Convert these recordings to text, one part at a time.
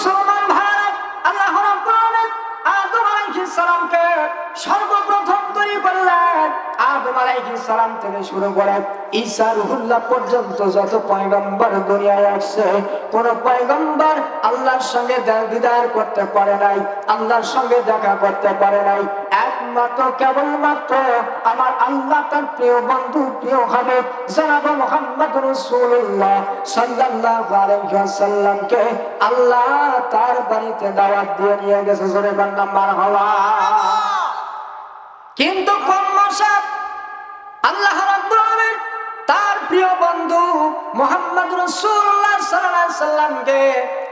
মুসলমান ভারত আল্লাহ রাব্বুল আলামিন আদম আলাইহিস সালামকে সর্বপ্রথম তৈরি করলেন। আদম আলাইহিস সালাম থেকে শুরু করে ঈসা রুহুল্লাহ পর্যন্ত যত পয়গম্বর দুনিয়ায় আসছে, কোন পয়গম্বর আল্লাহর সঙ্গে দিদার করতে পারে নাই, আল্লাহর সঙ্গে দেখা করতে পারে নাই। একমাত্র কেবলমাত্র আমার আল্লাহ তার প্রিয় বন্ধু, প্রিয় হবে জনাব মোহাম্মদ রসুল্লাহ আলাইহি আল্লাহ তার বাড়িতে দাওয়াত দিয়ে নিয়ে গেছে। জোরে বান্না মারহাবা কিন্তু আল্লাহ তার প্রিয় বন্ধু মোহাম্মদ রাসূলুল্লাহ সাল্লাল্লাহু আলাইহি সাল্লামকে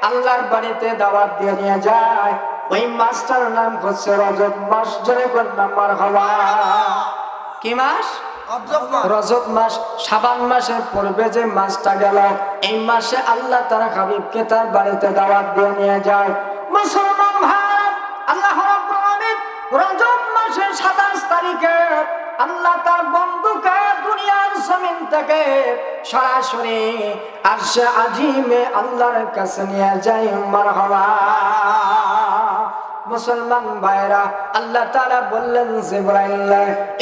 আল্লাহর বাড়িতে দাওয়াত দিয়ে নিয়ে যায়। ওই মাসটার নাম হচ্ছে রজব মাস জোরে বান্না মারহাবা কি মাস? রজব মাস। সাবান মাসের পূর্বে যে মাসটা গেল এই মাসে আল্লাহ তার হাবিবকে তার বাড়িতে দাওয়াত দিয়ে নিয়ে যায়। মুসলমান ভাই আল্লাহ রজব মাসের 27 তারিখে আল্লাহ তার বন্ধুকে দুনিয়ার জমিন থেকে সরাসরি আরশে আজিমে আল্লাহর কাছে নিয়ে যায় মারহাবা মুসলমান ভাইরা, আল্লাহ তাআলা বললেন জিবরাইল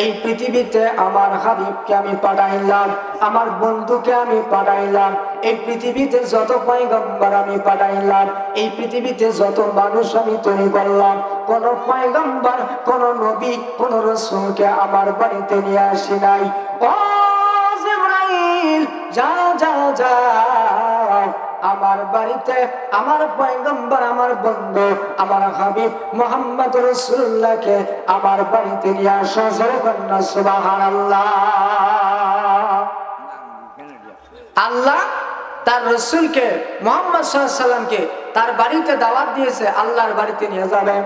এই পৃথিবীতে আমার হাবিবকে আমি পাঠাইলাম, আমার বন্ধুকে আমি পাঠাইলাম, এই পৃথিবীতে যত পয়গম্বর আমি পাঠাইলাম, এই পৃথিবীতে যত মানুষ আমি তৈরি করলাম, কোন পয়গম্বর, কোন নবী, কোন রসুলকে আমার বাড়িতে নিয়ে আসি নাই। ও যাও যাও যাও আমার বাড়িতে, আমার পয়গম্বর, আমার বন্ধু, আমার হাবিব মোহাম্মদ রসুল্লাহকে আমার বাড়িতে আল্লাহ তার রসুলকে, মোহাম্মদ তার বাড়িতে দাওয়াত দিয়েছে, আল্লাহর বাড়িতে নিয়ে যাবে।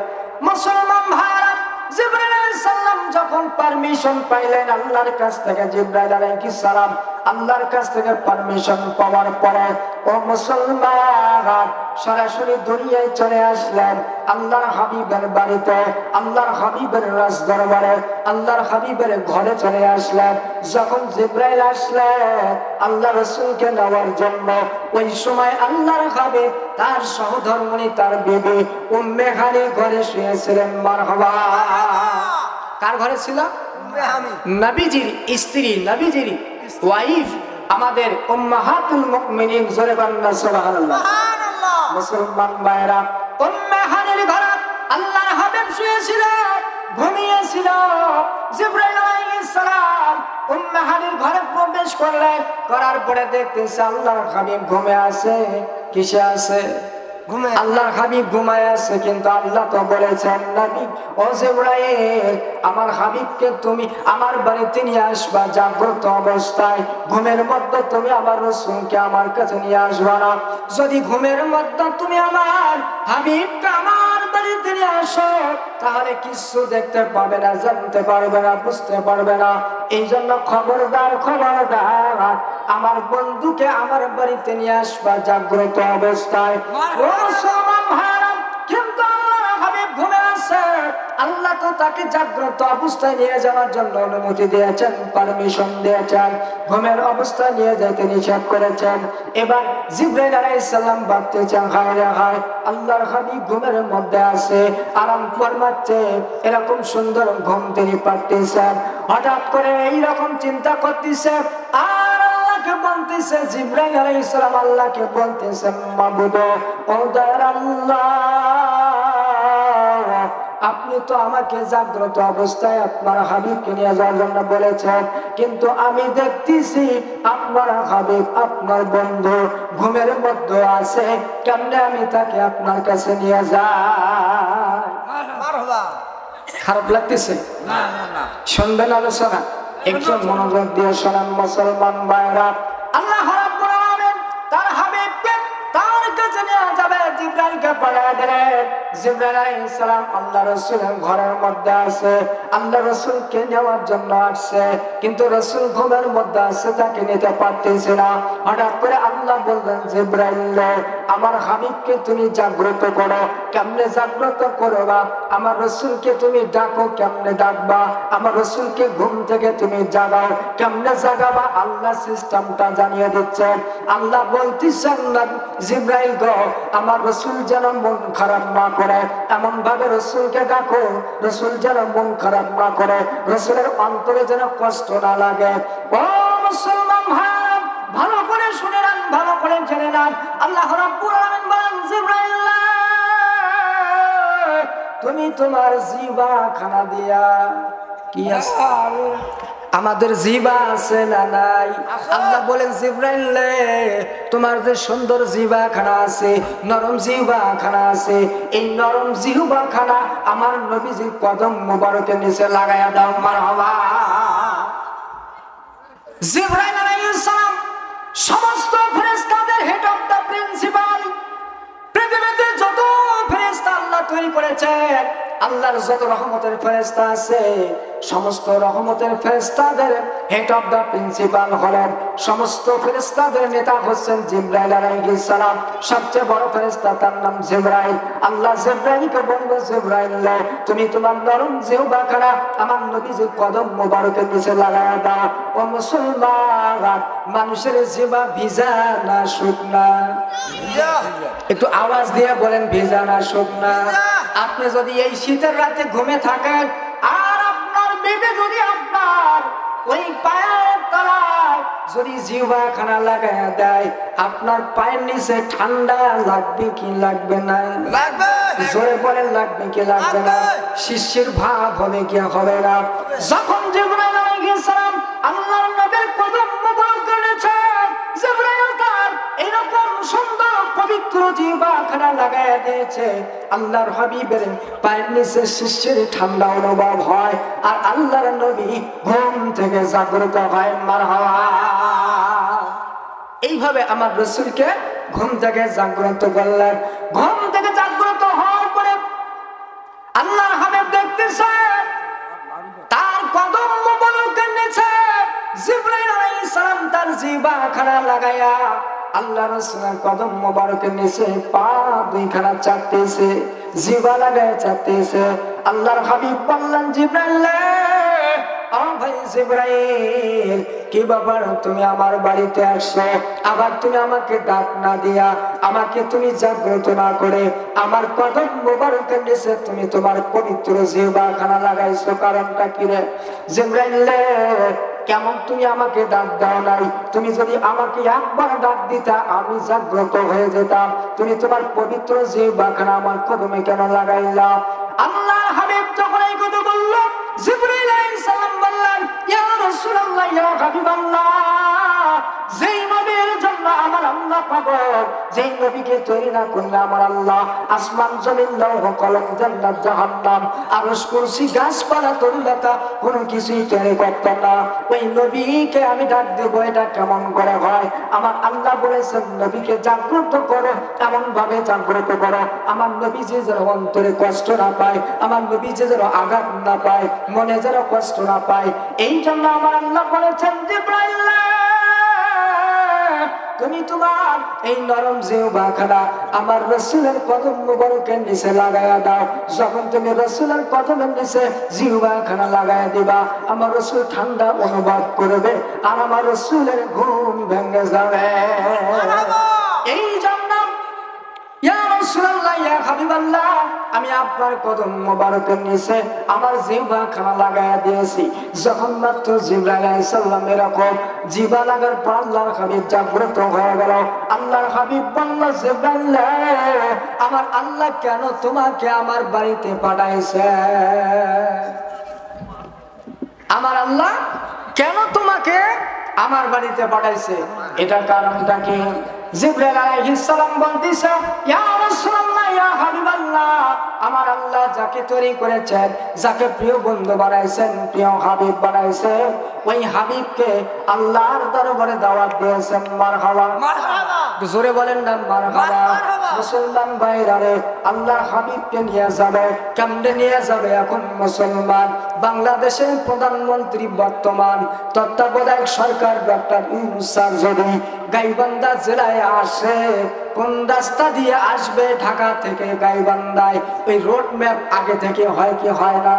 মুসলমান আলাইহিস সরাসরি দুনিয়ায় চলে আসলেন। আল্লাহর হাবিবের বাড়িতে, আল্লাহর হাবিবের রাজ দরবারে আল্লাহর হাবিবের ঘরে চলে আসলেন। যখন জিব্রাইল আসলেন, আল্লাহ রসুলকে নেওয়ার জন্য ওই সময় আল্লাহর হাবিব তার সহধর্মণি তার বিবি উম্মে হানির ঘরে শুয়েছিলেন মারহাবা। কার ঘরে ছিল? নবীজির স্ত্রী নবীজির ওয়াইফ আমাদের উম্মাহাতুল মুমিনিন জোরে বান্না সুবহানাল্লাহ। মুসলমান ভাইরা উম্মে হানির ঘরে আল্লাহর হাবিব শুয়েছিল ঘুমিয়েছিল সালাম উম্মে হানির ঘরে প্রবেশ করলেন করার পরে দেখতেছে আল্লাহর হাবিব ঘুমে আছে। কিসে আছে? আল্লাহর হাবিব ঘুমায় আছে কিন্তু আল্লাহ তো বলেছেন নবী ও জিব্রাইল আমার হাবিবকে তুমি আমার বাড়িতে নিয়ে আসবা জাগ্রত অবস্থায়। ঘুমের মধ্যে তুমি আমার রসুলকে আমার কাছে নিয়ে আসবা না। যদি ঘুমের মধ্যে তুমি আমার হাবিবকে আমার নিয়ে আসো তাহলে কিছু দেখতে পাবে না জানতে পারবে না বুঝতে পারবে না। এই জন্য খবরদার খবরদার আমার বন্ধুকে আমার বাড়িতে নিয়ে আসবা জাগ্রত অবস্থায়। আল্লাহ তো তাকে জাগ্রত অবস্থায় নিয়ে যাওয়ার জন্য অনুমতি দিয়েছেন পারমিশন দিয়েছেন, ঘুমের অবস্থায় নিয়ে যেতে নিষেধ করেছেন। এবার জিব্রাইল আলাইহিস সালাম ভাবতেছেন, হায় রে হায়, আল্লাহর হাবিব ঘুমের মধ্যে আছে, আরাম ফরমাচ্ছে, এরকম সুন্দর ঘুম তিনি পাচ্ছেন। হঠাৎ করে এই রকম চিন্তা করতেছে, আর আল্লাহকে বলতেছে, জিব্রাইল আলাইহিস সালাম আল্লাহকে বলতেছে মাবুদ, ও দয়ার আল্লাহ আপনি তো আমাকে জাগ্রত অবস্থায় আপনার হাবিবকে নিয়ে যাওয়ার জন্য বলেছেন কিন্তু আমি দেখতেছি আপনার হাবিব আপনার বন্ধু ঘুমের মধ্যে আছে কেমনে আমি তাকে আপনার কাছে নিয়ে যাই? খারাপ লাগতেছে? শুনবেন আলোচনা একজন মনোযোগ দিয়ে শোনান মুসলমান ভাইরা। আল্লাহ আমার তুমি জাগ্রত করো। কেমনে জাগ্রত করবা আমার রসুলকে তুমি ডাকো, কেমনে ডাকবা? আমার রসুলকে ঘুম থেকে তুমি জাগাও। কেমনে জাগাবা? আল্লাহ সিস্টেমটা জানিয়ে দিচ্ছেন আল্লাহ বলতেছেন, জিব্রাইল গো, আমার রসুল যেন মন খারাপ না করে, এমন ভাবে রসুলকে ডাকো, রসুল যেন মন খারাপ না করে, রসুলের অন্তরে যেন কষ্ট না লাগে। ও মুসলমান ভাই ভালো করে শুনে নেন, ভালো করে জেনে নেন। আল্লাহ তুমি তোমার জিবা খানা দিয়া কি আছে? আমাদের জিবা আছে না নাই? আল্লাহ বলেন জিব্রাইল তোমার যে সুন্দর জিবা খানা আছে নরম জিবা খানা আছে এই নরম জিহবা খানা আমার নবীজির কদম মোবারকের নিচে লাগায়া দাও মারহাবা। জিব্রাইল আলাইহিস সালাম সমস্ত ফেরেশতাদের হেড অফ দা প্রিন্সিপাল পৃথিবীতে যত ফেরেশতা আল্লাহ তৈরি করেছেন আল্লাহর যত রহমতের ফেরেশতা আছে সমস্ত রহমতের ফেরেশতাদের হেড অফ দা প্রিন্সিপাল হলেন সমস্ত ফেরেশতাদের নেতা হচ্ছেন জিব্রাইল আলাইহিস সালাম। সবচেয়ে বড় ফেরেশতা তার নাম জিব্রাইল। আল্লাহ জিব্রাইলকে বলল জিব্রাইল তুমি তোমার নরম জিহ্বা খানা আমার নবীজির কদম মোবারকের নিচে লাগায়া দাও। ও মুসলমান মানুষের জিবা ভিজা না শুকনা? একটু আওয়াজ দিয়ে বলেন ভেজা না শুকনা? আপনি যদি এই শীতের রাতে ঘুমে থাকেন আর যদি আপনার ওই পায়ের তলায় যদি দেয় আপনার পায়ের নিচে ঠান্ডা লাগবে কি লাগবে না? লাগবে জোরে বলেন লাগবে কি লাগবে না? শিষ্যের ভাব হবে কি হবে না? যখন জীবনে সালাম আল্লাহর নবীর কদম পবিত্র জিহ্বাখানা লাগায় দিয়েছে। আল্লাহর হাবিবের পায়ের নিচে শিষ্যের ঠান্ডা অনুভব হয় আর আল্লাহর নবী ঘুম থেকে জাগ্রত হয়। মারহাবা। এইভাবে আমার রসুলকে ঘুম থেকে জাগ্রত করলেন। ঘুম থেকে জাগ্রত হওয়ার পরে আল্লাহর হাবিব দেখতেছে, তার কদম মোবারকের নিচে জিবরাইল আলাইহিস সালাম তার জিবা খানা লাগায়া আল্লাহ রসুলের কদম মোবারকের নিচে পা দুইখানা চাটতেছে জিবা লাগায় চাটতেছে আল্লাহর হাবিব বললেন, জিব্রাইল কি ব্যাপার? তুমি আমার বাড়িতে আসছো। আবার তুমি আমাকে ডাক না দিয়া, আমাকে তুমি জাগ্রত না করে, আমার কদম মোবারকের নিচে তুমি তোমার পবিত্র জিহ্বা খানা লাগাইছো কারণটা কি রে? জিব্রাইল কেমন তুমি আমাকে ডাক দাও নাই? তুমি যদি আমাকে একবার ডাক দিতা, আমি জাগ্রত হয়ে যেতাম। তুমি তোমার পবিত্র যে বাখানা আমার কদমে কেন লাগাইলা? আল্লাহ কথা বলল বললেন, ইয়া রাসূলুল্লাহ, ইয়া হাবিবাল্লাহ, যেই নবীর জন্য আমার আল্লাহ যেই নবীকে তৈরি না করলে আমার আল্লাহ আসমান, জমিন, লৌহ, কলম, জান্নাত, জাহান্নাম কুরসি, গাছপালা, তরুলতা, কোনো কিছুই তৈরি না। ওই নবীকে আমি ডাক দেবো, এটা কেমন করে হয়? আমার আল্লাহ বলেছেন, নবীকে জাগ্রত করো এমন ভাবে জাগ্রত করো। আমার নবী যে যেন অন্তরে কষ্ট না পায়, আমার নবী যে যেন আঘাত না পায় মনে যেন কষ্ট না পায়। এই জন্য আমার আল্লাহ বলেছেন যে তুমি তোমার এই নরম আমার রসুলের কদম মুবারকের নিচে লাগায়া দাও। যখন তুমি রসুলের কদমের নিচে লাগায়া দিবা আমার রসুল ঠান্ডা অনুভব করবে আর আমার রসুলের ঘুম ভেঙে যাবে। এই আমার আমার আল্লাহ কেন তোমাকে আমার বাড়িতে পাঠাইছে? আমার আল্লাহ কেন তোমাকে আমার বাড়িতে পাঠাইছে? এটা কারণটা কি? জিবরাইল আলাইহিস সালাম বলতেছে, ইয়া আমার আল্লাহ যাকে তৈরি করেছেন যাকে প্রিয় বন্ধু বানাইছেন প্রিয় হাবিব বানাইছেন ওই হাবিবকে আল্লাহর দরবারে দাওয়াত দিয়েছেন মারহাবা। একটু জোরে বলেন না মারহাবা। মারহাবা। মুসলমান আল্লাহ হাবিবকে নিয়ে যাবে কেমনে নিয়ে যাবে এখন মুসলমান? বাংলাদেশের প্রধানমন্ত্রী বর্তমান তত্ত্বাবধায়ক সরকার ডক্টর ইউনুস স্যার যদি গাইবান্ধা জেলায় আসে কোন রাস্তা দিয়ে আসবে ঢাকা থেকে গাইবান্ধায়? ওই রোড ম্যাপ আগে থেকে হয় কি হয় না?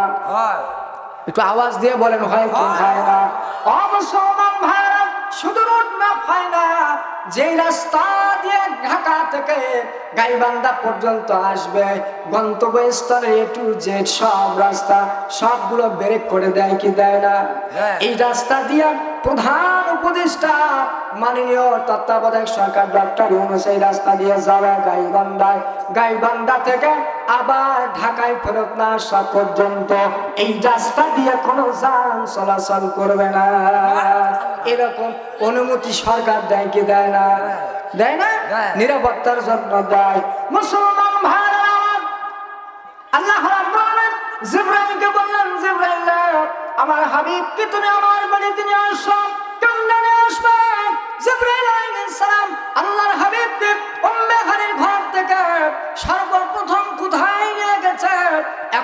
একটু আওয়াজ দিয়ে বলেন হয় কি হয়। না? অমুসলমান ভাইরা শুধু রোড ম্যাপ হয় না যে রাস্তা দিয়ে ঢাকা থেকে গাইবান্ধা পর্যন্ত আসবে গন্তব্যস্থলে এ টু জেড সব রাস্তা সবগুলো ব্রেক করে দেয় কি দেয় না? দেয়। এই রাস্তা দিয়ে প্রধান উপদেষ্টা মাননীয় তত্ত্বাবধায়ক সরকার ডক্টর এই রাস্তা দিয়ে যাবে গাইবান্ধায়। গাইবান্ধা থেকে আবার ঢাকায় ফেরত না আসা পর্যন্ত এই রাস্তা দিয়ে কোনো যান চলাচল করবে না। এরকম অনুমতি সরকার দেয় কি দেয় না? দেয় না। নিরাপত্তার জন্য দেয়। মুসলমান ভাইরা আল্লাহ জিবরাইলকে বললেন জিবরাইল আমার হাবিবকে তুমি আমার বাড়িতে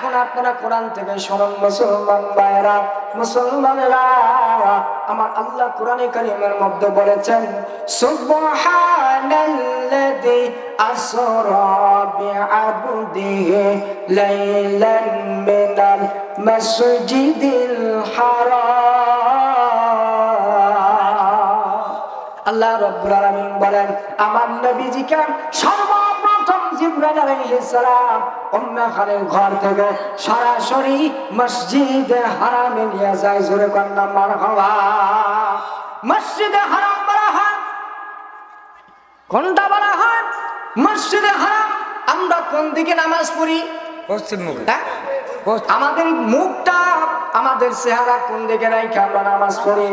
এখন আপনারা কোরআন থেকে শুনুন, মুসলমান ভাইরা মুসলমানেরা, আমার আল্লাহ কোরআনে কারিমের মধ্যে বলেছেন, সুবহানাল্লাযী আসরা বিআবদিহি লাইলান মিনাল মাসজিদিল হারাম। আল্লাহ রাব্বুল আলামিন বলেন, আমার নবীজিকে সর্বপ্রথম জিবরাইল আলাইহিস সালাম উম্মে খানের ঘর থেকে সরাসরি মসজিদে হারামে নিয়ে যায় জোরে কন্যা মারহাবা। মসজিদে হারাম বলা হয়। কোনটা বলা হয়? মসজিদে হারাম। আমরা কোন দিকে নামাজ পড়ি? পশ্চিম মুখে। হ্যাঁ? আমাদের মুখটা আমাদের চেহারা কোন দিকে রাখে আমরা নামাজ পড়ে?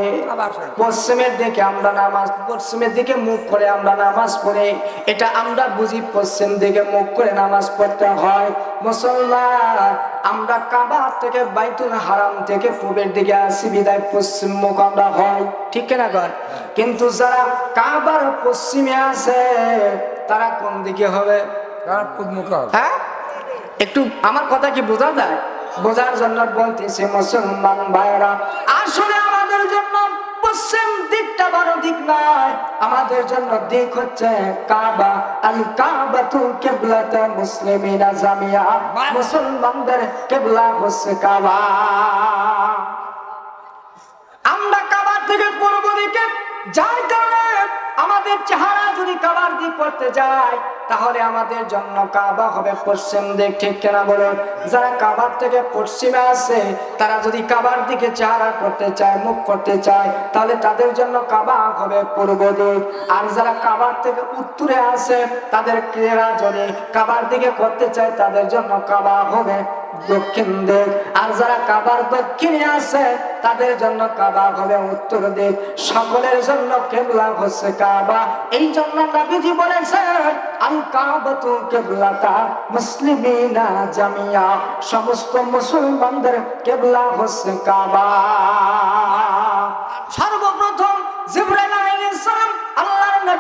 পশ্চিমের দিকে আমরা নামাজ পশ্চিমের দিকে মুখ করে আমরা নামাজ পড়ে। এটা আমরা বুঝি পশ্চিম দিকে মুখ করে নামাজ পড়তে হয়। মুসলমান আমরা কাবা থেকে বাইতুল হারাম থেকে পূবের দিকে আসি বিদায় পশ্চিম মুখ আমরা হয়। ঠিক না কর কিন্তু যারা কাবার পশ্চিমে আছে তারা কোন দিকে হবে। হ্যাঁ? একটু আমার কথা কি বোঝা যায়? বোঝার জন্য বলতেছে মুসলমান ভাইরা আসলে আমাদের জন্য পশ্চিম দিকটা বড় দিক নয়, আমাদের জন্য দিক হচ্ছে কাবা, আল কাবাতু কিবলাতে মুসলিমিনা জামিয়া, মুসলমানদের কিবলা হচ্ছে কাবা। আমরা কাবার থেকে পূর্ব দিকে যার কারণে আমাদের চেহারা যদি কাবার দিক করতে যায়, তাহলে আমাদের জন্য কাবা হবে পশ্চিম দিক, ঠিক কেনা বলুন? যারা কাবার থেকে পশ্চিমে আসে তারা যদি কাবার দিকে চেহারা করতে চায়, মুখ করতে চায়, তাহলে তাদের জন্য কাবা হবে পূর্ব দিক। আর যারা কাবার থেকে উত্তরে আসে তাদের ক্রীড়া যদি কাবার দিকে করতে চায়, তাদের জন্য কাবা হবে দক্ষিণ দিক আর যারা কাবার দক্ষিণে আছে, তাদের জন্য কাবা হবে উত্তর দিক সকলের জন্য কেবলা হচ্ছে কাবা। এই জন্য নবীজি বলেছেন, আল কাবাতু কেবলাতা মুসলিমিনা জামিয়া। সমস্ত মুসলমানদের কেবলা হচ্ছে কাবা। সর্বপ্রথম জিবরাইল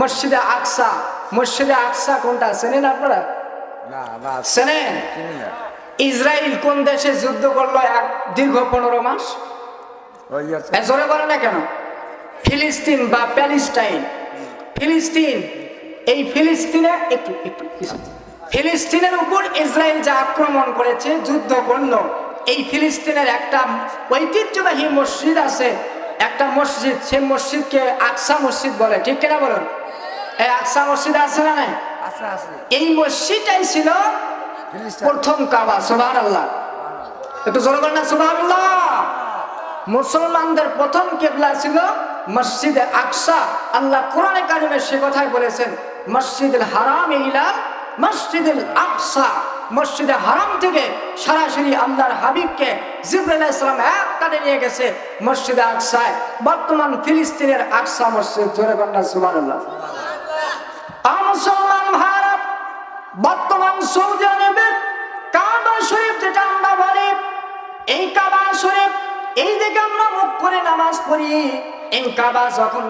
মসজিদে আকসা মসজিদে আকসা কোনটা? চেনেন আপনারা? চেনেন? ইসরায়েল কোন দেশে যুদ্ধ করল এক দীর্ঘ পনেরো মাস? জোরে বলে না কেন? ফিলিস্তিন বা প্যালেস্টাইন। ফিলিস্তিন এই ফিলিস্তিনে একটু একটু ফিলিস্তিনের উপর ইসরায়েল যা আক্রমণ করেছে যুদ্ধ করল এই ফিলিস্তিনের একটা ঐতিহ্যবাহী মসজিদ আছে। একটা মসজিদ সেই মসজিদকে আকসা মসজিদ বলে। ঠিক কিনা বলুন? আকসা মসজিদ আছে না নাই? এই মসজিদটাই ছিল প্রথম কাবা সুবাহ আল্লাহ একটু জোরে না সুবাহ আল্লাহ মুসলমানদের প্রথম কেবলা ছিল মসজিদে আকসা। আল্লাহ কোরআনে কারিমে সে কথাই বলেছেন মসজিদুল হারাম ইলা মসজিদুল আকসা। মসজিদে হারাম থেকে সরাসরি আল্লাহর হাবিবকে জিব্রাইল ইসলাম এক টানে নিয়ে গেছে মসজিদে আকসায়। বর্তমান ফিলিস্তিনের আকসা মসজিদ জোরে কন্যা সুবহানাল্লাহ। বর্তমান এই কাবা আমরা মুখ করে নামাজ পড়ি।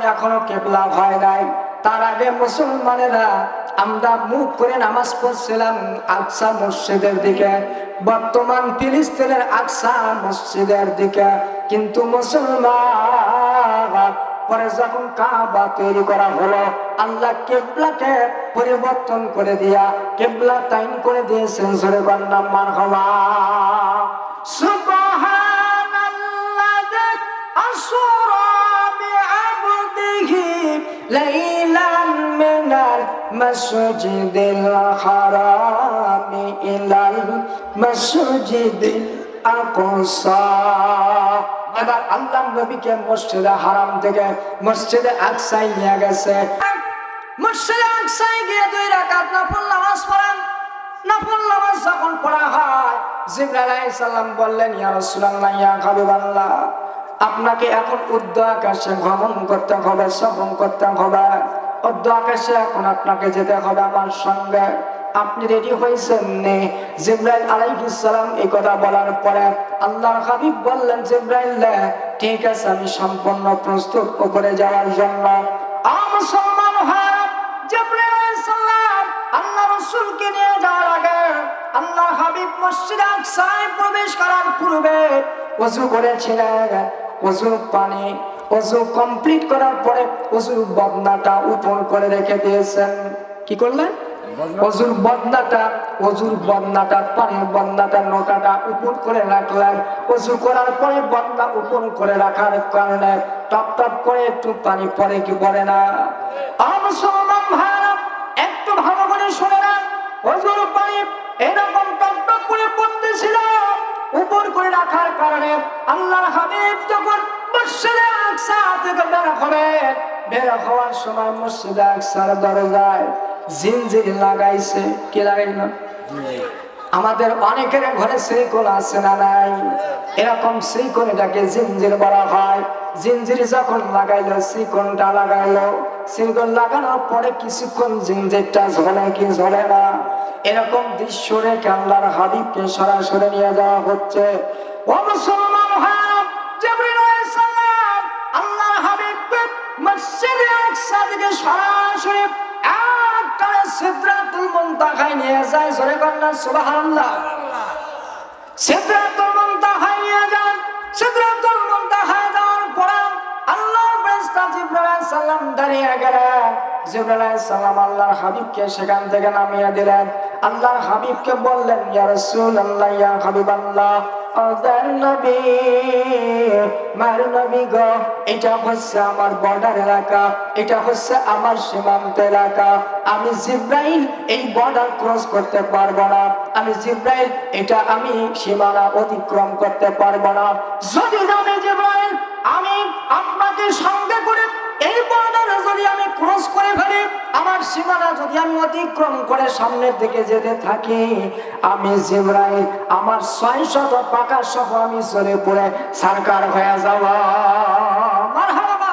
এখনও কেবলা নাই, তার আগে মুসলমানেরা আমরা মুখ করে নামাজ পড়ছিলাম মসজিদের দিকে। বর্তমান ফিলিস্তিনের আকসা মসজিদের দিকে। কিন্তু মুসলমান পরে যখন কাবা তৈরি করা হলো, আল্লাহ কেবলাকে পরিবর্তন করে দিয়া, কেবলা টাইম করে দিয়েছেন জোরে বান্নাম মার হওয়া হারামি ইলাল মাসজিদিল আকসা। এবার আল্লাহ নবীকে মসজিদে হারাম থেকে মসজিদে আকসাই নিয়ে গেছে। মসজিদে আকসাই গিয়ে দুই রাকাত নফল নামাজ পড়েন। নফল নামাজ যখন পড়া হয়, জিবরাইল আলাইহিস সালাম বললেন, ইয়া রাসূলুল্লাহ, ইয়া হাবিবাল্লাহ, আপনাকে এখন উদ্দ আকাশে ভ্রমণ করতে হবে, শ্রবণ করতে হবে। উদ্দ আকাশে এখন আপনাকে যেতে হবে আমার সঙ্গে। আপনি রেডি হয়েছেন? নে। জিব্রাইল আলাইহিস সালাম, এই কথা বলার পরে আল্লাহর হাবিব বললেন, জিব্রাইল ঠিক আছে, আমি সম্পূর্ণ প্রস্তুত উপরে যাওয়ার জন্য। জিব্রাইল আল্লাহ রাসূলকে নিয়ে যাওয়ার আগে আল্লাহ হাবিব মসজিদ প্রবেশ করার পূর্বে ওযু করেছিলেন। ওযুর পানি, ওযু কমপ্লিট করার পরে ওযুর বদনাটা উপর করে রেখে দিয়েছেন। কি করলেন? অজুর বদনাটা অজুর বদনাটা, পানির বদনাটা নোটাটা উপর করে রাখলেন অজু করার পরে বদনা উপর করে রাখার কারণে টপ টপ করে একটু পানি পরে কি পড়ে না? মুসলমান ভাইরা একটু ভালো করে শুনে না অজুর পানি এরকম টপ টপ করে পড়তেছিল উপর করে রাখার কারণে আল্লাহর হাবিব যখন মসজিদে আকসা থেকে বের হবেন, বের হওয়ার সময় মসজিদে আকসার দরজায় জিনজির লাগাইছে। কি লাগাইল? আমাদের অনেকের ঘরে শ্রীকোণ আছে না নাই? এরকম শ্রীকোণ এটাকে জিনজির বলা হয়। জিনজির যখন লাগাইলো শ্রীকোণটা লাগাইলো। শ্রীকোণ লাগানোর পরে কিছুক্ষণ জিনজিরটা ঝরে কি ঝরে না? এরকম দৃশ্য রেখে আল্লাহর হাবিবকে সরাসরি নিয়ে যাওয়া হচ্ছে। মসজিদে সরাসরি সিদরাতুল মুনতাহায় নিয়ে যায়, জোরে কন্যা সুবহানাল্লাহ। সিদরাতুল মুনতাহায় নিয়ে যান সিদরাতুল মুনতাহায় যাওয়ার পরে আল্লাহর ফেরেশতা জিবরাইল আলাইহিস দাঁড়িয়ে গেলেন। জিবরাইল আলাইহিস আল্লাহর হাবিবকে সেখান থেকে নামিয়ে দিলেন। আল্লাহর হাবিবকে বললেন, ইয়া রাসূলুল্লাহ, ইয়া হাবিবাল্লাহ নবী, মার নবী এটা হচ্ছে আমার বর্ডার এলাকা, এটা হচ্ছে আমার সীমান্ত এলাকা। আমি জিব্রাইল এই বর্ডার ক্রস করতে পারব না। আমি জিব্রাইল, এটা আমি সীমানা অতিক্রম করতে পারব না। যদি জানে জিব্রাইল, আমি আপনাকে সঙ্গে করে যদি আমি ক্রস করে ফেলি, আমার সীমানা যদি আমি অতিক্রম করে সামনের দিকে যেতে থাকি, আমি জিব্রাইল, আমার ছয় শত পাকা সহ আমি চলে পড়ে সরকার হয়ে যাব। মারহাবা।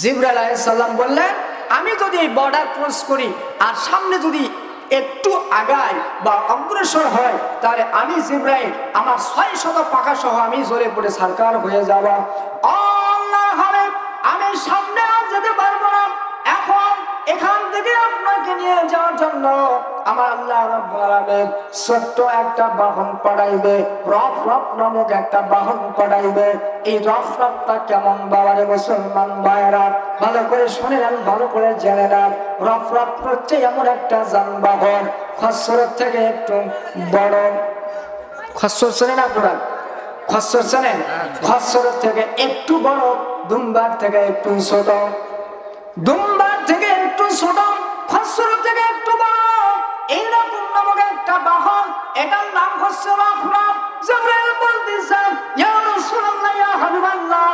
জিব্রাইল আলাইহিস সালাম বললেন, আমি যদি বর্ডার ক্রস করি আর সামনে যদি একটু আগায় বা অগ্রসর হয়, তাহলে আমি জিব্রাইল, আমার ছয় শত পাকা সহ আমি জ্বলে পড়ে সরকার হয়ে যাব। আল্লাহ আমি সামনে আর যেতে পারব না। এখন এখান থেকে আপনাকে নিয়ে যাওয়ার জন্য আমার আল্লাহ রাব্বুল আলামিন ছোট্ট একটা বাহন পাঠাইবে রফ রফ নামক একটা বাহন পাঠাইবে। এই রফ রফটা কেমন বাবারে মুসলমান ভাইরা ভালো করে শুনে নেন ভালো করে জেনে নেন। রফ রফ হচ্ছে এমন একটা যানবাহন খসরের থেকে একটু বড়। খসর চেনেন আপনারা? খসর চেনেন? খসরের থেকে একটু বড়। দুম্বার থেকে একটু ছোট। দুম্বার থেকে একটু ছোট খসর থেকে একটু বড়। এইরকম নামক একটা বাহন, এটার নাম হচ্ছে রাফরাফ বলতেছেন, ইয়া রাসূলুল্লাহ, ইয়া হাবিবাল্লাহ,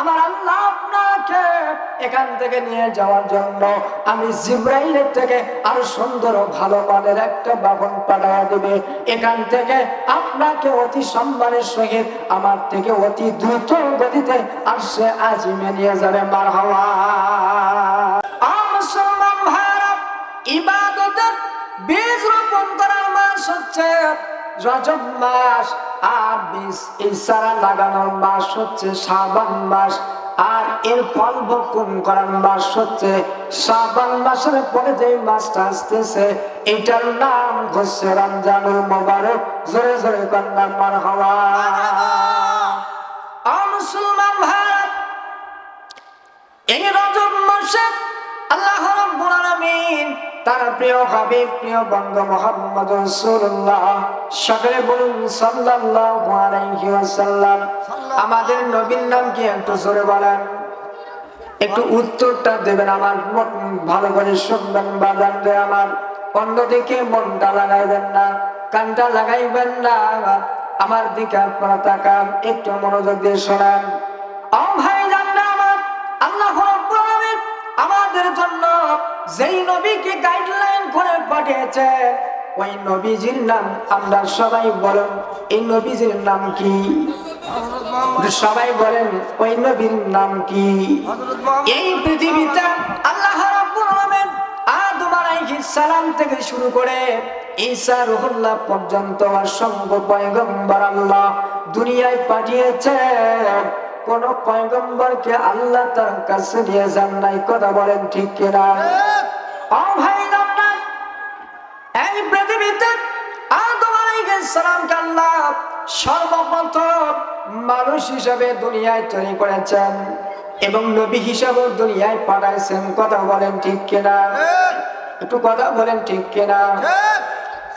আমার আল্লাহ আপনাকে এখান থেকে নিয়ে যাওয়ার জন্য আমি জিব্রাইলের থেকে সুন্দর ভালো মানের একটা বাহন দেবে। এখান থেকে আপনাকে অতি সম্মানের সহিত আমার থেকে অতি দ্রুত গতিতে আর সে আজিমে নিয়ে যাবে মার হাওয়া ইবাদতের বীজ রোপণ করার মাস হচ্ছে রজব মাস। আর বীজ লাগানোর মাস হচ্ছে শ্রাবণ মাস। আর এর ফল ভক্ষণ করার মাস হচ্ছে শ্রাবণ মাসের পরে যে মাসটা আসতেছে, এটার নাম হচ্ছে রমজানুল মোবারক। জোরে জোরে কন্যা মার হওয়া। মুসলমান ভারত এই রজব মাসে আল্লাহ রাব্বুল আলামিন তার প্রিয় হাবিব, প্রিয় রাসূলুল্লাহ, সকলে বলুন সাল্লাল্লাহু আলাইহি ওয়াসাল্লাম। আমাদের নবীর নাম কি একটু জোরে বলেন? একটু উত্তরটা দেবেন আমার, ভালো করে শুনবেন বাদান রে আমার। অন্যদিকে মনটা লাগাইবেন না, কানটা লাগাইবেন না, আমার দিকে আপনারা তাকান, একটু মনোযোগ দিয়ে শোনান। যেই নবীকে গাইডলাইন করে পাঠিয়েছে ওই নবীজির নাম আমরা সবাই বলেন এই নবীজির নাম কি? সবাই বলেন ওই নবীর নাম কি? এই পৃথিবীতে আল্লাহ রাব্বুল আলামিন আদম আলাইহিস সালাম থেকে শুরু করে ঈসা রুহুল্লাহ পর্যন্ত অসংখ্য পয়গম্বর আল্লাহ দুনিয়ায় পাঠিয়েছে। কোন পয়গম্বরকে আল্লাহ তার কাছে নিয়ে যান নাই কথা বলেন ঠিক কিনা? ভাই এই পৃথিবীতে আদম আলাইহিস আল্লাহ সর্বপ্রথম মানুষ হিসাবে দুনিয়ায় তৈরি করেছেন এবং নবী হিসাবে দুনিয়ায় পাঠাইছেন কথা বলেন ঠিক কিনা? একটু কথা বলেন ঠিক কিনা?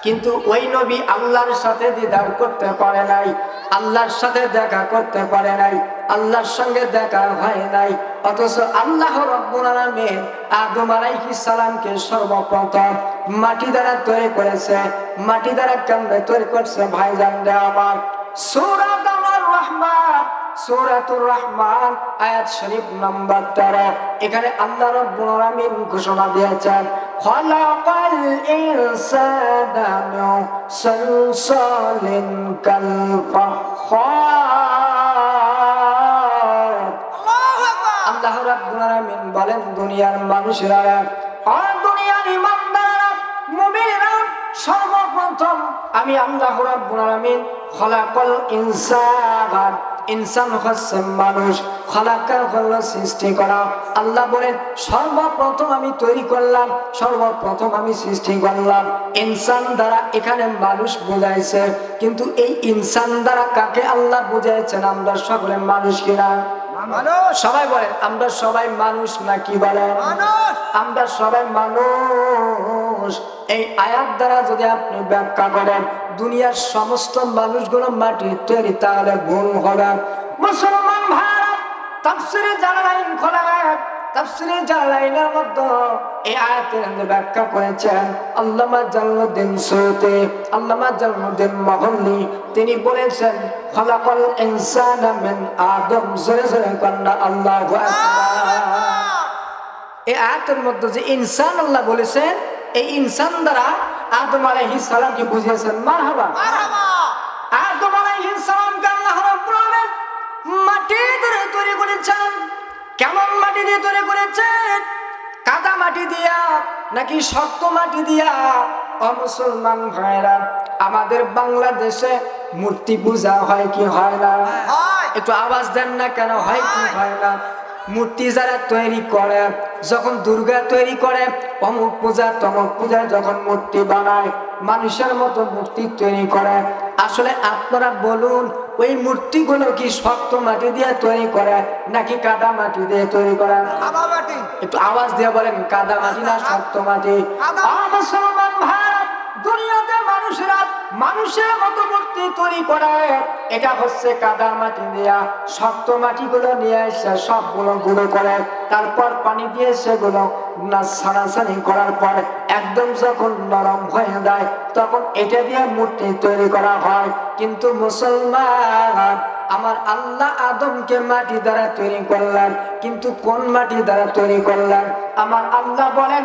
কিন্তু ওই নবী আল্লাহর সাথে দিদার করতে পারে নাই, আল্লাহর সাথে দেখা করতে পারে নাই, আল্লাহর সঙ্গে দেখা হয় নাই, অথচ আল্লাহ সালামকে সর্বপ্রথম মাটি দ্বারা তৈরি করেছে, মাটি দ্বারা কেমনে তৈরি করছে ভাইজান রে আমার? রহমান। সূরাতুর রহমান আয়াত শরীফ নাম্বার 13 এখানে আল্লাহ রাব্বুল আলামিন ঘোষণা দিয়েছেন খলাকাল ইনসানা মিন সালসালিন কাল ফাখখার আল্লাহ রাব্বুল আলামিন বলেন দুনিয়ার মানুষেরা আর দুনিয়ার ইমানদাররা মুমিনেরা সর্বপ্রথম আমি আল্লাহ রাব্বুল আলামিন খলাকাল ইনসান ইনসান হচ্ছে মানুষ খলাকা হলো সৃষ্টি করা। আল্লাহ বলেন সর্বপ্রথম আমি তৈরি করলাম সর্বপ্রথম আমি সৃষ্টি করলাম। ইনসান দ্বারা এখানে মানুষ বোঝাইছে কিন্তু এই ইনসান দ্বারা কাকে আল্লাহ বুঝাইছেন? আমরা সকলে মানুষ কিনা সবাই বলেন আমরা সবাই মানুষ নাকি বলেন? আমরা সবাই মানুষ। এই আয়াত দ্বারা যদি আপনি ব্যাখ্যা করেন, দুনিয়ার সমস্ত মানুষগুলো মাটির তৈরি, তাহলে ভুল হবে। মুসলমান ভারত তাফসিরে জালালাইন খোলা এই ব্যাখ্যা করেছেন তিনি বলেছেন, খলাকাল আদম এই আয়াতের মধ্যে যে ইনসান আল্লাহ বলেছেন এই ইনসান দ্বারা আদম আলাইহিস সালামকে বুঝিয়েছেন মারহাবা। আদম আলাইহিস সালামকে আল্লাহ রাব্বুল আলামিন মাটি দিয়ে তৈরি করেছেন। কেমন মাটি দিয়ে তৈরি করেছেন? কাদা মাটি দিয়া নাকি শক্ত মাটি দিয়া? ও মুসলমান ভাইরা আমাদের বাংলাদেশে মূর্তি পূজা হয় কি হয় না? একটু আওয়াজ দেন না কেন? হয় কি হয়। না মূর্তি যারা তৈরি করে যখন দুর্গা তৈরি করে অমুক পূজা তমুক পূজা যখন মূর্তি বানায় মানুষের মতো মূর্তি তৈরি করে। আসলে আপনারা বলুন ওই মূর্তিগুলো কি শক্ত মাটি দিয়ে তৈরি করে নাকি কাদা মাটি দিয়ে তৈরি করে? একটু আওয়াজ দিয়ে বলেন কাদা মাটি না শক্ত মাটি? মুসলমান ভারত দুনিয়াতে মানুষেরা মানুষের মতো মূর্তি তৈরি করে। এটা হচ্ছে কাদা মাটি দেয়া, শক্ত মাটিগুলো নিয়ে এসে সবগুলো গুঁড়ো করে। তারপর পানি দিয়ে সেগুলো না ছাড়াছাড়ি করার পর একদম যখন নরম হয়ে যায়, তখন এটা দিয়ে মূর্তি তৈরি করা হয়। কিন্তু মুসলমান আমার আল্লাহ আদমকে মাটি দ্বারা তৈরি করলেন, কিন্তু কোন মাটি দ্বারা তৈরি করলেন? আমার আল্লাহ বলেন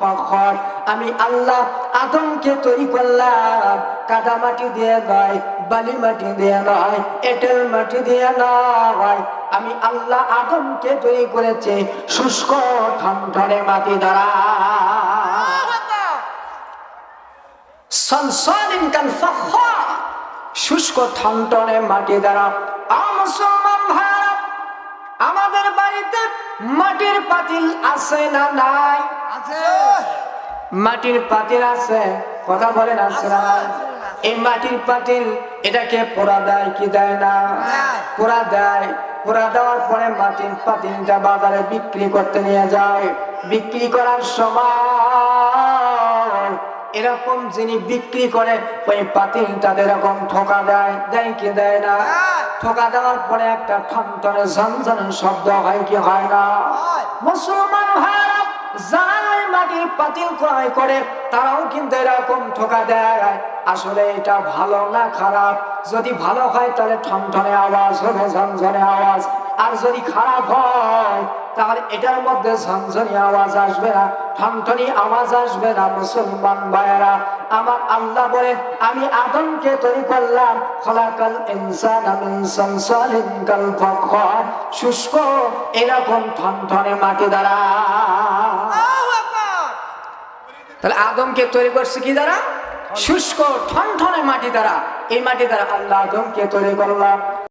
ফাখর আমি আল্লাহ আদমকে তৈরি করলাম, কাদা মাটি দিয়ে নয়, বালি মাটি দিয়ে নয়, এঁটেল মাটি দিয়ে নয়। আমি আল্লাহ আদমকে তৈরি করেছি শুষ্ক ঠনঠনে মাটি দ্বারা সনসনিন কাল ফখর শুষ্ক ঠনঠনে মাটি দ্বারা। মুসলমান ভাইরা আমাদের বাড়িতে মাটির পাতিল আছে না নাই? আছে। মাটির পাতিল আছে কথা বলেন আছে। না এই মাটির পাতিল এটাকে পোড়া দেয় কি দেয় না? পোড়া দেয়। পোড়া দেওয়ার পরে মাটির পাতিলটা বাজারে বিক্রি করতে নিয়ে যায়। বিক্রি করার সময় এরকম যিনি বিক্রি করে ওই পাতিলটা এরকম ঠকা দেয় দেয় কি দেয় না? ঠকা দেওয়ার পরে একটা ঠনঠনে ঝনঝনে শব্দ হয় কি হয় না? মুসলমান ভাইরা যারা মাটির পাতিল ক্রয় করে তারাও কিন্তু এরকম ঠকা দেয়। আসলে এটা ভালো না খারাপ? যদি ভালো হয় তাহলে ঠনঠনে আওয়াজ হবে ঝনঝনে আওয়াজ। আর যদি খারাপ হয় তাহলে এটার মধ্যে ঝনঝনি আওয়াজ আসবে না ঠনঠনি আওয়াজ আসবে না মুসলমান ভাইয়েরা। আমার আল্লাহ বলে আমি আদমকে তৈরি করলাম খলাকাল ইনসান সালসালিন কাল ফখর শুষ্ক এরকম ঠনঠনে মাটি দ্বারা। তাহলে আদমকে তৈরি করছে কি দ্বারা? শুষ্ক ঠনঠনে মাটি দ্বারা। এই মাটি দ্বারা আল্লাহ আদমকে তৈরি করলাম।